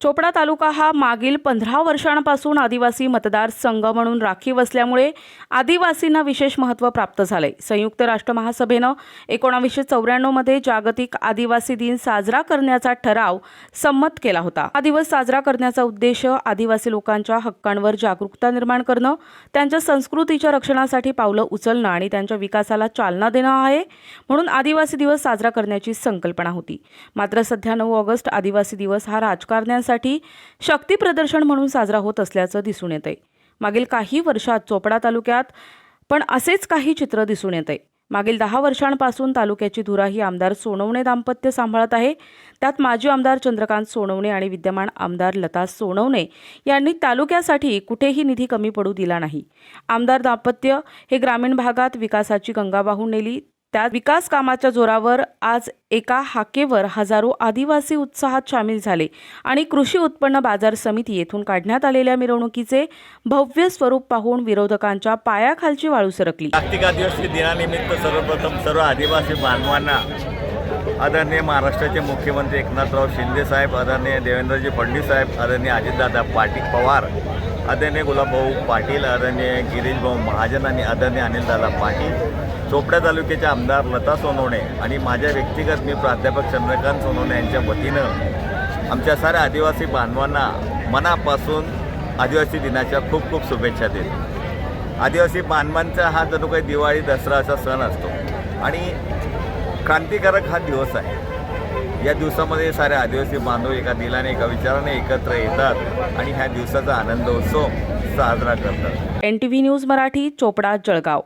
चोपडा तालुका हा मागील पंधरा वर्षांपासून आदिवासी मतदारसंघ म्हणून राखीव असल्यामुळे आदिवासींना विशेष महत्त्व प्राप्त झाले संयुक्त राष्ट्र महासभेनं एकोणावीसशे चौऱ्याण्णवमध्ये जागतिक आदिवासी दिन साजरा करण्याचा ठराव संमत केला होता. हा दिवस साजरा करण्याचा उद्देश आदिवासी लोकांच्या हक्कांवर जागरूकता निर्माण करणं त्यांच्या संस्कृतीच्या रक्षणासाठी पावलं उचलणं आणि त्यांच्या विकासाला चालना देणं आहे म्हणून आदिवासी दिवस साजरा करण्याची संकल्पना होती. मात्र सध्या नऊ ऑगस्ट आदिवासी दिवस हा राजकारण्यास शक्ती प्रदर्शन म्हणून साजरा होत असल्याचं दिसून येतंय. मागील काही वर्षात चोपडा तालुक्यात पण असेच काही चित्र दिसून येतंय. मागील दहा वर्षांपासून तालुक्याची धुरा ही आमदार सोनवणे दाम्पत्य सांभाळत आहे. त्यात माजी आमदार चंद्रकांत सोनवणे आणि विद्यमान आमदार लता सोनवणे यांनी तालुक्यासाठी कुठेही निधी कमी पडू दिला नाही. आमदार दाम्पत्य हे ग्रामीण भागात विकासाची गंगा वाहून नेली त्या विकास कामाच्या जोरावर आज एका हाकेवर हजारो आदिवासी उत्साहात सामील झाले आणि कृषी उत्पन्न बाजार समिती येथून काढण्यात आलेल्या मिरवणुकीचे भव्य स्वरूप पाहून विरोधकांच्या पायाखालची वाळू सरकली. जागतिक आदिवासी दिनानिमित्त सर्वप्रथम सर्व आदिवासी बांधवांना आदरणीय महाराष्ट्राचे मुख्यमंत्री एकनाथराव शिंदे साहेब आदरणीय देवेंद्रजी फडणवीस साहेब आदरणीय अजितदादा पाटील पवार आदरणीय गुलाबभाऊ पाटील आदरणीय गिरीशभाऊ महाजन आणि आदरणीय अनिलदादा पाटील चोपड्या तालुक्याचे आमदार लता सोनवणे आणि माझ्या व्यक्तिगत मी प्राध्यापक चंद्रकांत सोनवणे यांच्या वतीनं आमच्या साऱ्या आदिवासी बांधवांना मनापासून आदिवासी दिनाच्या खूप खूप शुभेच्छा देतो. आदिवासी बांधवांचा हा जणू काही दिवाळी दसरा असा सण असतो. आणि क्रांतिकारक हा दिवस आहे. या दिवसामध्ये सारे आदिवासी बांधव एका दिलाने एका विचाराने एकत्र येतात आणि ह्या दिवसाचा आनंद उत्सव साजरा करतात. N T V news Marathi Chopda Jalgaon.